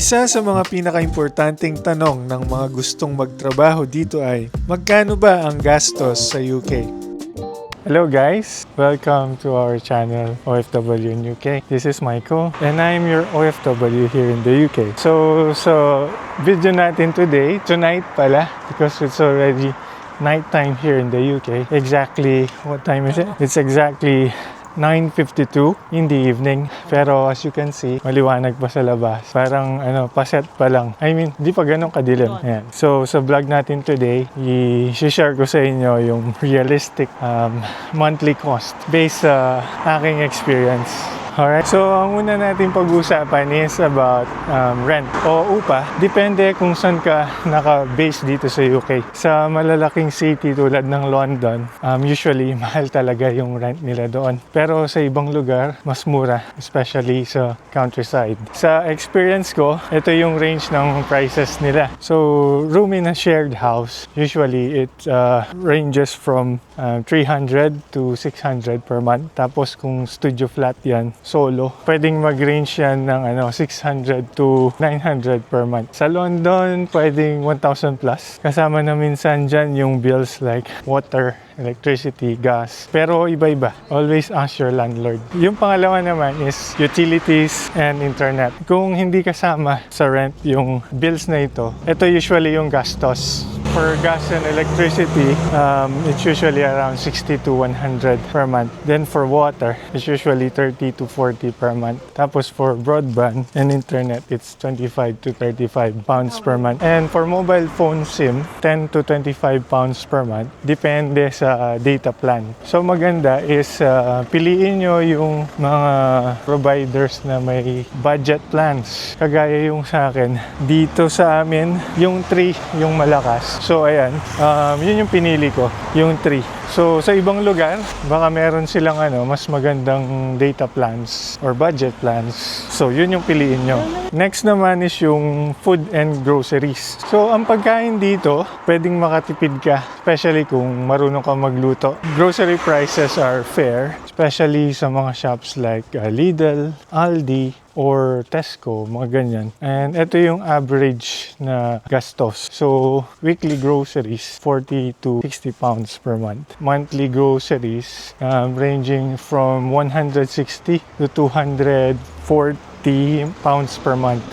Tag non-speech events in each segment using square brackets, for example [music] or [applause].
Isa sa mga pinaka-importanting tanong ng mga gustong magtrabaho dito ay, magkano ba ang gastos sa UK? Hello guys! Welcome to our channel OFW in UK. This is Michael and I'm your OFW here in the UK. So, so video natin today, tonight pala, because it's already nighttime here in the UK. Exactly, what time is it? It's exactly 9.52 in the evening. Pero as you can see, maliwanag pa sa labas. Parang ano, paset pa lang. I mean, di pa ganun kadilim. Ayan. So sa vlog natin today, i-share ko sa inyo yung realistic um, monthly cost based sa aking experience Alright, so ang una natin pag-usapan is about um, rent o upa. Depende kung saan ka naka-base dito sa UK. Sa malalaking city tulad ng London, um, usually [laughs] mahal talaga yung rent nila doon. Pero sa ibang lugar, mas mura, especially sa countryside. Sa experience ko, ito yung range ng prices nila. So, room in a shared house, usually it uh, ranges from uh, 300 to 600 per month. Tapos kung studio flat yan, solo, pwedeng mag-range yan ng ano, 600 to 900 per month. Sa London, pwedeng 1,000 plus. Kasama na minsan dyan yung bills like water, electricity, gas. Pero iba-iba. Always ask your landlord. Yung pangalawa naman is utilities and internet. Kung hindi kasama sa rent yung bills na ito, ito usually yung gastos. For gas and electricity, um, it's usually around 60 to 100 per month. Then for water, it's usually 30 to 40 per month. Tapos for broadband and internet, it's 25 to 35 pounds per month. And for mobile phone SIM, 10 to 25 pounds per month. Depende sa data plan. So maganda is uh, piliin nyo yung mga providers na may budget plans. Kagaya yung sa akin. Dito sa amin, yung 3 yung malakas. So ayan, um, yun yung pinili ko, yung 3. So sa ibang lugar, baka meron silang ano, mas magandang data plans or budget plans. So yun yung piliin nyo. Next naman is yung food and groceries. So ang pagkain dito, pwedeng makatipid ka, especially kung marunong ka magluto. Grocery prices are fair, especially sa mga shops like uh, Lidl, Aldi, or Tesco, mga ganyan. And ito yung average na gastos. So, weekly groceries, 40 to 60 pounds per month. Monthly groceries, um, ranging from 160 to 240 pounds per month.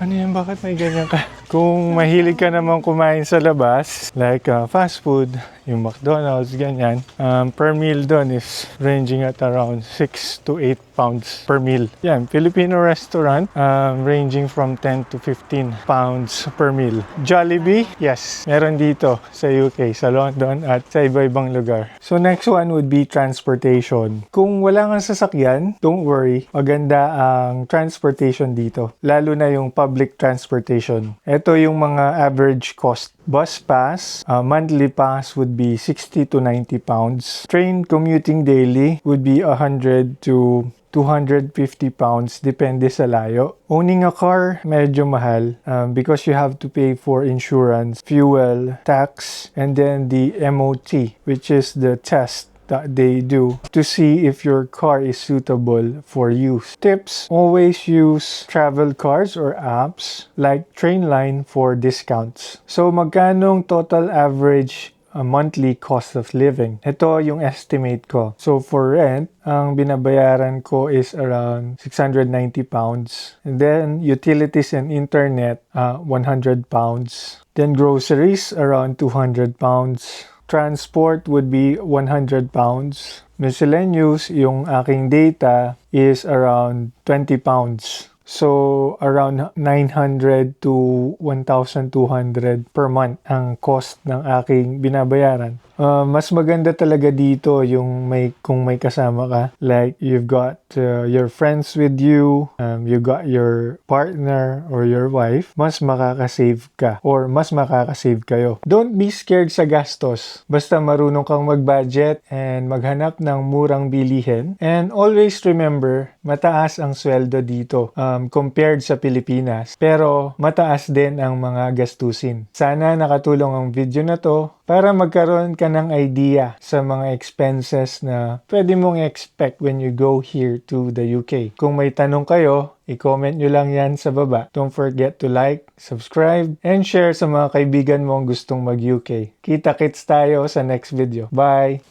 Ano yan? Bakit may ganyan ka? [laughs] Kung mahilig ka naman kumain sa labas, like uh, fast food, yung McDonald's, ganyan, um, per meal doon is ranging at around 6 to 8 pounds per meal. Yan, Filipino restaurant, um, ranging from 10 to 15 pounds per meal. Jollibee, yes, meron dito sa UK, sa London at sa iba-ibang lugar. So next one would be transportation. Kung wala kang sasakyan, don't worry, maganda ang transportation dito, lalo na yung public transportation. Ito yung mga average cost. Bus pass, uh, monthly pass would be 60 to 90 pounds. Train commuting daily would be 100 to 250 pounds, depende sa layo. Owning a car, medyo mahal um, because you have to pay for insurance, fuel, tax, and then the MOT, which is the test that they do to see if your car is suitable for use. Tips always use travel cards or apps like Trainline for discounts. So, magkano total average a monthly cost of living. Ito yung estimate ko. So for rent, ang binabayaran ko is around 690 pounds. And then utilities and internet, uh, 100 pounds. Then groceries, around 200 pounds. Transport would be 100 pounds. Miscellaneous, yung aking data is around 20 pounds. So, around 900 to 1,200 per month ang cost ng aking binabayaran. Uh, mas maganda talaga dito yung may kung may kasama ka. Like you've got uh, your friends with you, um, you got your partner or your wife, mas makakasave ka or mas makakasave kayo. Don't be scared sa gastos. Basta marunong kang mag-budget and maghanap ng murang bilihin. And always remember, mataas ang sweldo dito um, compared sa Pilipinas. Pero mataas din ang mga gastusin. Sana nakatulong ang video na to para magkaroon ka ng idea sa mga expenses na pwede mong expect when you go here to the UK. Kung may tanong kayo, i-comment nyo lang yan sa baba. Don't forget to like, subscribe, and share sa mga kaibigan mong gustong mag-UK. Kita-kits tayo sa next video. Bye!